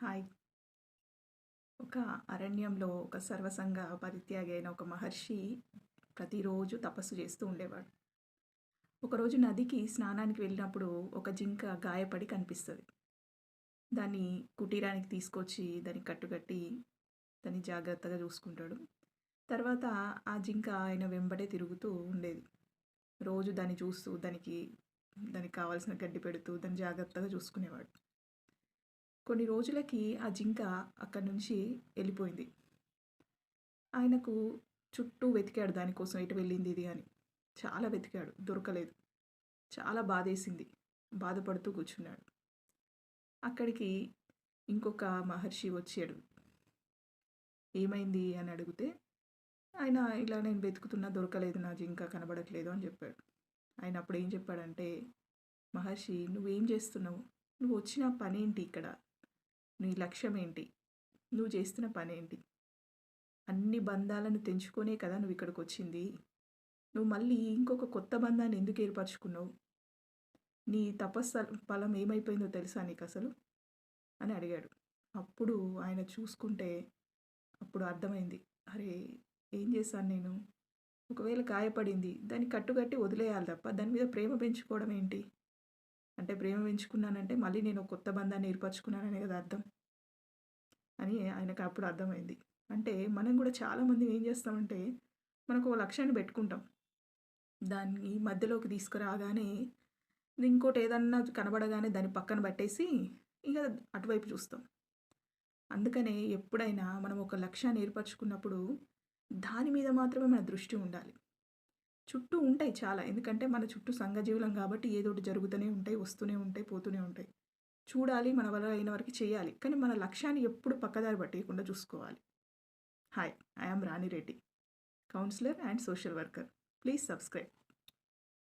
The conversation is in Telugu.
హాయ్. ఒక అరణ్యంలో ఒక సర్వసంగ పరిత్యాగి అయిన ఒక మహర్షి ప్రతిరోజు తపస్సు చేస్తూ ఉండేవాడు. ఒకరోజు నదికి స్నానానికి వెళ్ళినప్పుడు ఒక జింక గాయపడి కనిపిస్తుంది దాన్ని కుటీరానికి తీసుకొచ్చి దాన్ని కట్టుకట్టి దాన్ని జాగ్రత్తగా చూసుకుంటాడు. తర్వాత ఆ జింక ఆయన వెంబడే తిరుగుతూ ఉండేది. రోజు దాన్ని చూస్తూ దానికి దానికి కావాల్సిన గడ్డి పెడుతూ దాన్ని జాగ్రత్తగా చూసుకునేవాడు. కొన్ని రోజులకి ఆ జింక అక్కడి నుంచి వెళ్ళిపోయింది ఆయనకు చుట్టూ వెతికాడు దానికోసం ఎటు వెళ్ళింది ఇది అని. చాలా వెతికాడు దొరకలేదు. చాలా బాధేసింది. బాధపడుతూ కూర్చున్నాడు. అక్కడికి ఇంకొక మహర్షి వచ్చాడు. ఏమైంది అని అడిగితే ఆయన ఇలా నేను వెతుకుతున్నా దొరకలేదు నా జింక కనబడట్లేదు అని చెప్పాడు. ఆయన అప్పుడు ఏం చెప్పాడంటే మహర్షి నువ్వేం చేస్తున్నావు? నువ్వు వచ్చిన పనేంటి ఇక్కడ? నీ లక్ష్యం ఏంటి? నువ్వు చేస్తున్న పనేంటి? అన్ని బంధాలను తెంచుకునే కదా నువ్వు ఇక్కడికి వచ్చింది నువ్వు మళ్ళీ ఇంకొక కొత్త బంధాన్ని ఎందుకు ఏర్పరచుకున్నావు? నీ తపస్సు ఫలం ఏమైపోయిందో తెలుసా నీకు అసలు అని అడిగాడు. అప్పుడు ఆయన చూసుకుంటే అప్పుడు అర్థమైంది. అరే! ఏం చేశాను నేను? ఒకవేళ గాయపడింది దాన్ని కట్టుకట్టి వదిలేయాలి తప్ప దాని మీద ప్రేమ పెంచుకోవడం ఏంటి? అంటే ప్రేమ పెంచుకున్నానంటే మళ్ళీ నేను ఒక కొత్త బంధాన్ని ఏర్పరచుకున్నాననే కదా అర్థం. అని ఆయనకు అప్పుడు అర్థమైంది. అంటే మనం కూడా చాలామంది ఏం చేస్తామంటే మనకు ఒక లక్ష్యాన్ని పెట్టుకుంటాం. దాన్ని మధ్యలోకి తీసుకురాగానే ఇంకోటి ఏదన్నా కనబడగానే దాన్ని పక్కన పట్టేసి ఇక అటువైపు చూస్తాం. అందుకనే ఎప్పుడైనా మనం ఒక లక్ష్యాన్ని ఏర్పరచుకున్నప్పుడు దాని మీద మాత్రమే మన దృష్టి ఉండాలి. చుట్టూ ఉంటాయి చాలా. ఎందుకంటే మన చుట్టూ సంఘజీవులం కాబట్టి ఏదోకటి జరుగుతూనే ఉంటాయి, వస్తూనే ఉంటాయి, పోతూనే ఉంటాయి. చూడాలి మన వల్ల అయిన వరకు చేయాలి. కానీ మన లక్ష్యాన్ని ఎప్పుడు పక్కదారి పట్టేయకుండా చూసుకోవాలి. Hi! I am Rani Reddy. Counsellor and social worker. Please subscribe.